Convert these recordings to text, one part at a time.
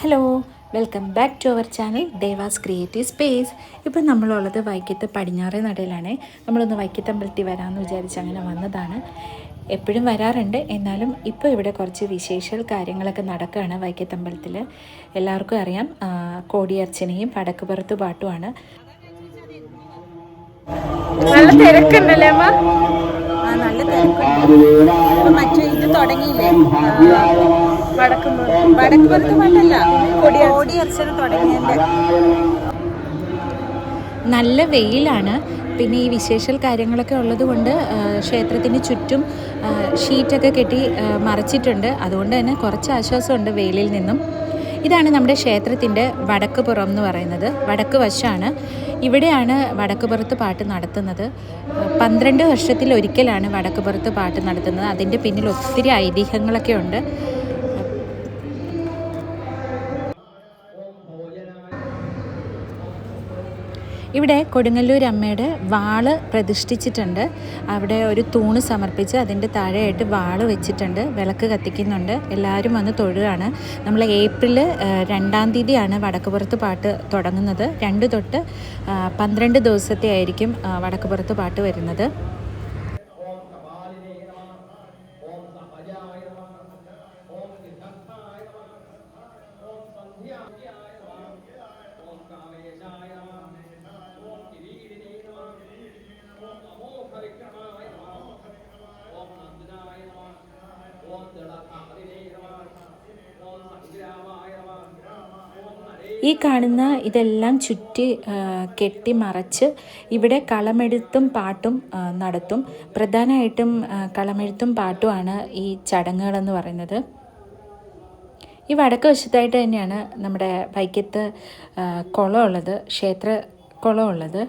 Hello welcome back to our channel Deva's creative space ഇപ്പം നമ്മളുള്ളത് വൈക്കത്ത് പടിഞ്ഞാറേ നടയിലാണ്. നമ്മളൊന്ന് വൈക്കത്തമ്പലത്തിൽ വരാമെന്ന് വിചാരിച്ച് അങ്ങനെ വന്നതാണ്. എപ്പോഴും വരാറുണ്ട്. എന്നാലും ഇപ്പോൾ ഇവിടെ കുറച്ച് വിശേഷ കാര്യങ്ങളൊക്കെ നടക്കുകയാണ് വൈക്കത്തമ്പലത്തിൽ എല്ലാവർക്കും അറിയാം കോടിയർച്ചനയും പടക്കുപുറത്ത് പാട്ടുമാണ്. നല്ല തിരക്കുണ്ടല്ലേ അമ്മ? നല്ല തിരക്കുണ്ട്. മറ്റേ ഇത് തുടങ്ങിയില്ലേ? വടക്കുമ്പോ വടക്കുപുറത്ത് പാട്ടല്ല കോടിയർച്ചന തുടങ്ങിയതിന്റെ നല്ല വെയിലാണ്. പിന്നെ ഈ വിശേഷൽ കാര്യങ്ങളൊക്കെ ഉള്ളത് കൊണ്ട് ക്ഷേത്രത്തിന് ചുറ്റും ഷീറ്റൊക്കെ കെട്ടി മറച്ചിട്ടുണ്ട്. അതുകൊണ്ട് തന്നെ കുറച്ച് ആശ്വാസമുണ്ട് വെയിലിൽ നിന്നും. ഇതാണ് നമ്മുടെ ക്ഷേത്രത്തിന്റെ വടക്ക് പുറം എന്ന് പറയുന്നത്. വടക്ക് വശമാണ് ഇവിടെയാണ് വടക്കുപുറത്ത് പാട്ട് നടത്തുന്നത്. പന്ത്രണ്ട് വർഷത്തിൽ ഒരിക്കലാണ് വടക്കുപുറത്ത് പാട്ട് നടത്തുന്നത്. അതിന്റെ പിന്നിൽ ഒത്തിരി ഐതിഹ്യങ്ങളൊക്കെ ഉണ്ട്. ഇവിടെ കൊടുങ്ങല്ലൂർ അമ്മയുടെ വാൾ പ്രതിഷ്ഠിച്ചിട്ടുണ്ട്. അവിടെ ഒരു തൂണ് സമർപ്പിച്ച് അതിന്റെ താഴെയായിട്ട് വാൾ വെച്ചിട്ടുണ്ട്. വിളക്ക് കത്തിക്കുന്നുണ്ട്. എല്ലാവരും വന്ന് തൊഴുകയാണ്. നമ്മൾ ഏപ്രിൽ രണ്ടാം തീയതിയാണ് വടക്കുപുറത്ത് പാട്ട് തുടങ്ങുന്നത്. രണ്ട് തൊട്ട് പന്ത്രണ്ട് ദിവസത്തെ ആയിരിക്കും വടക്കുപുറത്ത് പാട്ട് വരുന്നത്. ഈ കാണുന്ന ഇതെല്ലാം ചുറ്റി കെട്ടി മറച്ച് ഇവിടെ കളമെഴുത്തും പാട്ടും നടത്തും. പ്രധാനമായിട്ടും കളമെഴുത്തും പാട്ടുമാണ് ഈ ചടങ്ങുകളെന്ന് പറയുന്നത്. ഈ വടക്ക് വശത്തായിട്ട് തന്നെയാണ് നമ്മുടെ വൈക്കത്ത് കുളമുള്ളത് ക്ഷേത്ര കുളമുള്ളത്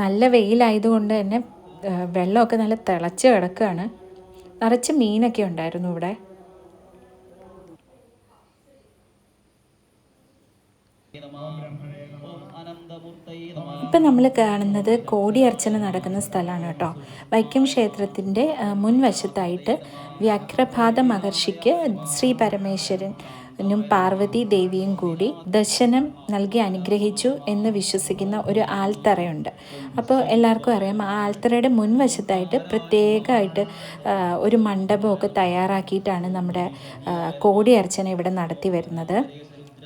നല്ല വെയിലായതുകൊണ്ട് തന്നെ വെള്ളമൊക്കെ നല്ല തിളച്ച് കിടക്കുകയാണ്. നിറച്ച് മീനൊക്കെ ഉണ്ടായിരുന്നു ഇവിടെ. ഇപ്പം നമ്മൾ കാണുന്നത് കോടിയർച്ചന നടക്കുന്ന സ്ഥലമാണ് കേട്ടോ. വൈക്കം ക്ഷേത്രത്തിന്റെ മുൻവശത്തായിട്ട് വ്യാഘ്രപാദ മഹർഷിക്ക് ശ്രീ പരമേശ്വരനും പാർവതി ദേവിയും കൂടി ദർശനം നൽകി അനുഗ്രഹിച്ചു എന്ന് വിശ്വസിക്കുന്ന ഒരു ആൽത്തറയുണ്ട്. അപ്പോൾ എല്ലാവർക്കും അറിയാം ആ ആൽത്തറയുടെ മുൻവശത്തായിട്ട് പ്രത്യേകമായിട്ട് ഒരു മണ്ഡപമൊക്കെ തയ്യാറാക്കിയിട്ടാണ് നമ്മുടെ കോടി അർച്ചന ഇവിടെ നടത്തി വരുന്നത്.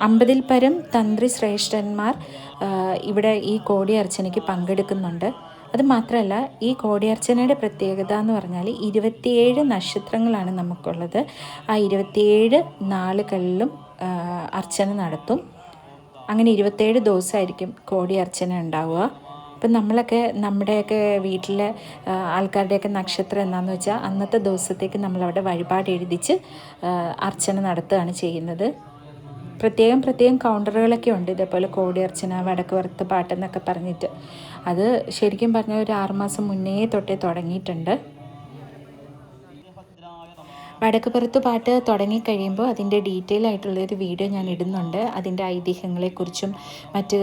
അമ്പതിൽ പരം തന്ത്രി ശ്രേഷ്ഠന്മാർ ഇവിടെ ഈ കോടിയർച്ചനയ്ക്ക് പങ്കെടുക്കുന്നുണ്ട്. അത് മാത്രമല്ല ഈ കോടിയർച്ചനയുടെ പ്രത്യേകത എന്ന് പറഞ്ഞാൽ ഇരുപത്തിയേഴ് നക്ഷത്രങ്ങളാണ് നമുക്കുള്ളത്. ആ ഇരുപത്തിയേഴ് നാളുകളിലും അർച്ചന നടത്തും. അങ്ങനെ ഇരുപത്തേഴ് ദിവസമായിരിക്കും കോടി അർച്ചന ഉണ്ടാവുക. അപ്പം നമ്മളൊക്കെ നമ്മുടെയൊക്കെ വീട്ടിലെ ആൾക്കാരുടെയൊക്കെ നക്ഷത്രം എന്താണെന്ന് വെച്ചാൽ അന്നത്തെ ദിവസത്തേക്ക് നമ്മളവിടെ വഴിപാട് എഴുതിച്ച് അർച്ചന നടത്തുകയാണ് ചെയ്യുന്നത്. പ്രത്യേകം പ്രത്യേകം കൗണ്ടറുകളൊക്കെ ഉണ്ട്. ഇതേപോലെ കോടി അർച്ചന വടക്ക് വറുത്ത് പാട്ടെന്നൊക്കെ പറഞ്ഞിട്ട്. അത് ശരിക്കും പറഞ്ഞാൽ ഒരു ആറുമാസം മുന്നേ തൊട്ടേ തുടങ്ങിയിട്ടുണ്ട്. വടക്കുപുറത്ത് പാട്ട് തുടങ്ങിക്കഴിയുമ്പോൾ അതിന്റെ ഡീറ്റെയിൽ ആയിട്ടുള്ളൊരു വീഡിയോ ഞാൻ ഇടുന്നുണ്ട്. അതിന്റെ ഐതിഹ്യങ്ങളെക്കുറിച്ചും മറ്റ്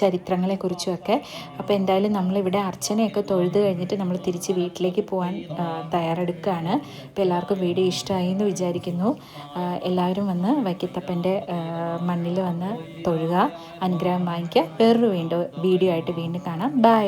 ചരിത്രങ്ങളെക്കുറിച്ചും ഒക്കെ അപ്പോൾ എന്തായാലും നമ്മളിവിടെ അർച്ചനയൊക്കെ തൊഴുത് കഴിഞ്ഞിട്ട് നമ്മൾ തിരിച്ച് വീട്ടിലേക്ക് പോകാൻ തയ്യാറെടുക്കുകയാണ്. അപ്പോൾ എല്ലാവർക്കും വീഡിയോ ഇഷ്ടമായി എന്ന് വിചാരിക്കുന്നു. എല്ലാവരും വന്ന് വൈക്കത്തപ്പന്റെ മണ്ണിൽ വന്ന് തൊഴുക അനുഗ്രഹം വാങ്ങിക്കുക. വേറൊരു വീണ്ടും വീഡിയോ ആയിട്ട് വീണ്ടും കാണാം. ബൈ